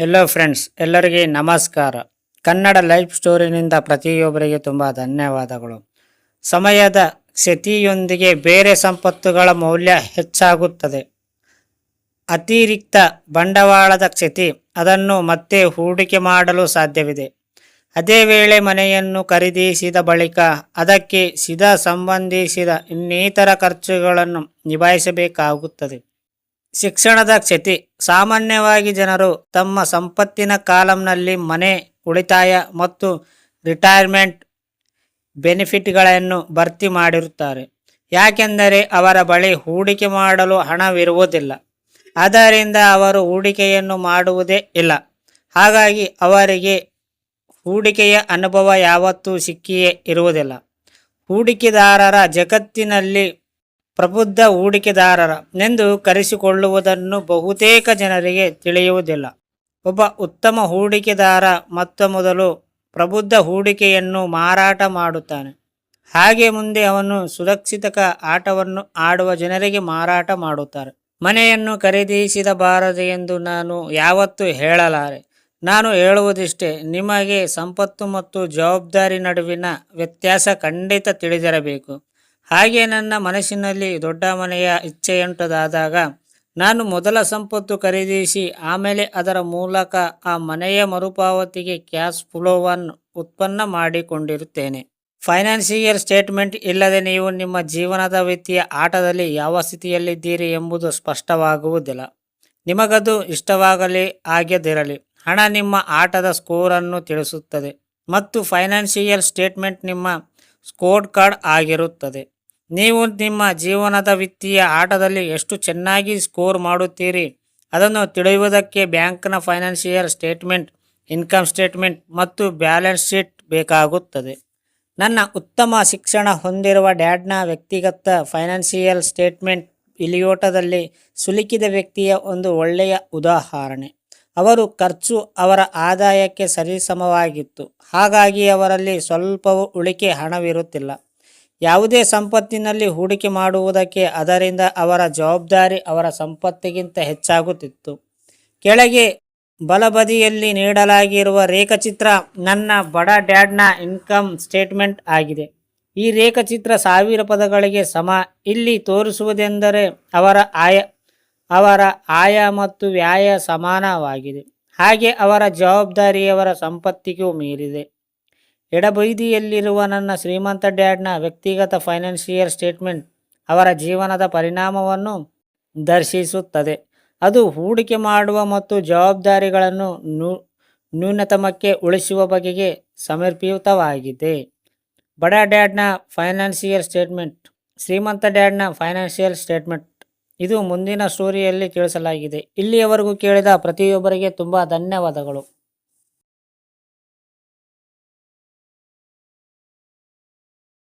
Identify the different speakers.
Speaker 1: ಎಲ್ಲೋ friends ಎಲ್ಲರಿಗೆ ನಮಸ್ಕಾರ. Kannada life ಸ್ಟೋರಿನಿಂದ ಪ್ರತಿಯೊಬ್ಬರಿಗೆ ತುಂಬ ಧನ್ಯವಾದಗಳು. ಸಮಯದ ಕ್ಷತಿಯೊಂದಿಗೆ ಬೇರೆ ಸಂಪತ್ತುಗಳ ಮೌಲ್ಯ ಹೆಚ್ಚಾಗುತ್ತದೆ. ಅತಿರಿಕ್ತ ಬಂಡವಾಳದ ಕ್ಷತಿ, ಅದನ್ನು ಮತ್ತೆ ಹೂಡಿಕೆ ಮಾಡಲು ಸಾಧ್ಯವಿದೆ. ಅದೇ ವೇಳೆ ಮನೆಯನ್ನು ಖರೀದಿಸಿದ ಬಳಿಕ ಅದಕ್ಕೆ ಸಿದ ಸಂಬಂಧಿಸಿದ ಇನ್ನಿತರ ಖರ್ಚುಗಳನ್ನು ನಿಭಾಯಿಸಬೇಕಾಗುತ್ತದೆ. ಶಿಕ್ಷಣದ ಕ್ಷತಿ. ಸಾಮಾನ್ಯವಾಗಿ ಜನರು ತಮ್ಮ ಸಂಪತ್ತಿನ ಕಾಲಂನಲ್ಲಿ ಮನೆ, ಉಳಿತಾಯ ಮತ್ತು ರಿಟೈರ್ಮೆಂಟ್ ಬೆನಿಫಿಟ್ಗಳನ್ನು ಭರ್ತಿ ಮಾಡಿರುತ್ತಾರೆ. ಯಾಕೆಂದರೆ ಅವರ ಬಳಿ ಹೂಡಿಕೆ ಮಾಡಲು ಹಣವಿರುವುದಿಲ್ಲ. ಆದ್ದರಿಂದ ಅವರು ಹೂಡಿಕೆಯನ್ನು ಮಾಡುವುದೇ ಇಲ್ಲ. ಹಾಗಾಗಿ ಅವರಿಗೆ ಹೂಡಿಕೆಯ ಅನುಭವ ಯಾವತ್ತೂ ಸಿಕ್ಕಿಯೇ ಇರುವುದಿಲ್ಲ. ಹೂಡಿಕೆದಾರರ ಜಗತ್ತಿನಲ್ಲಿ ಪ್ರಬುದ್ಧ ಹೂಡಿಕೆದಾರರ ಎಂದು ಕರೆಸಿಕೊಳ್ಳುವುದನ್ನು ಬಹುತೇಕ ಜನರಿಗೆ ತಿಳಿಯುವುದಿಲ್ಲ. ಒಬ್ಬ ಉತ್ತಮ ಹೂಡಿಕೆದಾರ ಮೊತ್ತ ಮೊದಲು ಪ್ರಬುದ್ಧ ಹೂಡಿಕೆಯನ್ನು ಮಾರಾಟ ಮಾಡುತ್ತಾನೆ. ಹಾಗೆ ಮುಂದೆ ಅವನು ಸುರಕ್ಷಿತಕ ಆಟವನ್ನು ಆಡುವ ಜನರಿಗೆ ಮಾರಾಟ ಮಾಡುತ್ತಾರೆ. ಮನೆಯನ್ನು ಖರೀದಿಸಿದಬಾರದು ಎಂದು ನಾನು ಯಾವತ್ತೂ ಹೇಳಲಾರೆ. ನಾನು ಹೇಳುವುದಿಷ್ಟೇ, ನಿಮಗೆ ಸಂಪತ್ತು ಮತ್ತು ಜವಾಬ್ದಾರಿ ನಡುವಿನ ವ್ಯತ್ಯಾಸ ಖಂಡಿತ ತಿಳಿದಿರಬೇಕು. ಹಾಗೆ ನನ್ನ ಮನಸ್ಸಿನಲ್ಲಿ ದೊಡ್ಡ ಮನೆಯ ಇಚ್ಛೆಯುಂಟದಾದಾಗ ನಾನು ಮೊದಲ ಸಂಪತ್ತು ಖರೀದಿಸಿ ಆಮೇಲೆ ಅದರ ಮೂಲಕ ಆ ಮನೆಯ ಮರುಪಾವತಿಗೆ ಕ್ಯಾಶ್ ಫ್ಲೋವನ್ನು ಉತ್ಪನ್ನ ಮಾಡಿಕೊಂಡಿರುತ್ತೇನೆ. ಫೈನಾನ್ಸಿಯಲ್ ಸ್ಟೇಟ್ಮೆಂಟ್ ಇಲ್ಲದೆ ನೀವು ನಿಮ್ಮ ಜೀವನದ ವಿತ್ತೀಯ ಆಟದಲ್ಲಿ ಯಾವ ಸ್ಥಿತಿಯಲ್ಲಿದ್ದೀರಿ ಎಂಬುದು ಸ್ಪಷ್ಟವಾಗುವುದಿಲ್ಲ. ನಿಮಗದು ಇಷ್ಟವಾಗಲಿ ಆಗದಿರಲಿ ಹಣ ನಿಮ್ಮ ಆಟದ ಸ್ಕೋರನ್ನು ತಿಳಿಸುತ್ತದೆ ಮತ್ತು ಫೈನಾನ್ಸಿಯಲ್ ಸ್ಟೇಟ್ಮೆಂಟ್ ನಿಮ್ಮ ಸ್ಕೋರ್ ಕಾರ್ಡ್ ಆಗಿರುತ್ತದೆ. ನೀವು ನಿಮ್ಮ ಜೀವನದ ವಿತ್ತೀಯ ಆಟದಲ್ಲಿ ಎಷ್ಟು ಚೆನ್ನಾಗಿ ಸ್ಕೋರ್ ಮಾಡುತ್ತೀರಿ? ಅದನ್ನು ತಿಳಿಯುವುದಕ್ಕೆ ಬ್ಯಾಂಕ್ನ ಫೈನಾನ್ಷಿಯಲ್ ಸ್ಟೇಟ್ಮೆಂಟ್, ಇನ್ಕಮ್ ಸ್ಟೇಟ್ಮೆಂಟ್ ಮತ್ತು ಬ್ಯಾಲೆನ್ಸ್ ಶೀಟ್ ಬೇಕಾಗುತ್ತದೆ. ನನ್ನ ಉತ್ತಮ ಶಿಕ್ಷಣ ಹೊಂದಿರುವ ಡ್ಯಾಡ್ನ ವ್ಯಕ್ತಿಗತ ಫೈನಾನ್ಷಿಯಲ್ ಸ್ಟೇಟ್ಮೆಂಟ್ ಇಲಿಯೋಟದಲ್ಲಿ ಸುಲಿಕಿದ ವ್ಯಕ್ತಿಯ ಒಂದು ಒಳ್ಳೆಯ ಉದಾಹರಣೆ. ಅವರು ಖರ್ಚು ಅವರ ಆದಾಯಕ್ಕೆ ಸರಿಸಮವಾಗಿತ್ತು. ಹಾಗಾಗಿ ಅವರಲ್ಲಿ ಸ್ವಲ್ಪವೂ ಉಳಿಕೆ ಹಣವಿರುತ್ತಿಲ್ಲ. ಯಾವುದೇ ಸಂಪತ್ತಿನಲ್ಲಿ ಹೂಡಿಕೆ ಮಾಡುವುದಕ್ಕೆ ಅದರಿಂದ ಅವರ ಜವಾಬ್ದಾರಿ ಅವರ ಸಂಪತ್ತಿಗಿಂತ ಹೆಚ್ಚಾಗುತ್ತಿತ್ತು. ಕೆಳಗೆ ಬಲಬದಿಯಲ್ಲಿ ನೀಡಲಾಗಿರುವ ರೇಖಾಚಿತ್ರ ನನ್ನ ಬಡ ಡ್ಯಾಡ್ನ ಇನ್ಕಮ್ ಸ್ಟೇಟ್ಮೆಂಟ್ ಆಗಿದೆ. ಈ ರೇಖಾಚಿತ್ರ ಸಾವಿರ ಪದಗಳಿಗೆ ಸಮ. ಇಲ್ಲಿ ತೋರಿಸುವುದೆಂದರೆ ಅವರ ಆಯ ಅವರ ಆಯ ಮತ್ತು ವ್ಯಾಯ ಸಮಾನವಾಗಿದೆ. ಹಾಗೆ ಅವರ ಜವಾಬ್ದಾರಿಯವರ ಸಂಪತ್ತಿಗೂ ಮೀರಿದೆ. ಎಡಬೈದಿಯಲ್ಲಿರುವ ನನ್ನ ಶ್ರೀಮಂತ ಡ್ಯಾಡ್ನ ವ್ಯಕ್ತಿಗತ ಫೈನಾನ್ಷಿಯಲ್ ಸ್ಟೇಟ್ಮೆಂಟ್ ಅವರ ಜೀವನದ ಪರಿಣಾಮವನ್ನು ದರ್ಶಿಸುತ್ತದೆ. ಅದು ಹೂಡಿಕೆ ಮಾಡುವ ಮತ್ತು ಜವಾಬ್ದಾರಿಗಳನ್ನು ನ್ಯೂ ನ್ಯೂನತಮಕ್ಕೆ ಉಳಿಸುವ ಬಗೆಗೆ ಸಮರ್ಪಿತವಾಗಿದೆ. ಬಡ ಡ್ಯಾಡ್ನ ಫೈನಾನ್ಷಿಯಲ್ ಸ್ಟೇಟ್ಮೆಂಟ್, ಶ್ರೀಮಂತ ಡ್ಯಾಡ್ನ ಫೈನಾನ್ಷಿಯಲ್ ಸ್ಟೇಟ್ಮೆಂಟ್, ಇದು ಮುಂದಿನ ಸ್ಟೋರಿಯಲ್ಲಿ ತಿಳಿಸಲಾಗಿದೆ ಇಲ್ಲಿಯವರೆಗೂ ಕೇಳಿದ ಪ್ರತಿಯೊಬ್ಬರಿಗೆ ತುಂಬ ಧನ್ಯವಾದಗಳು.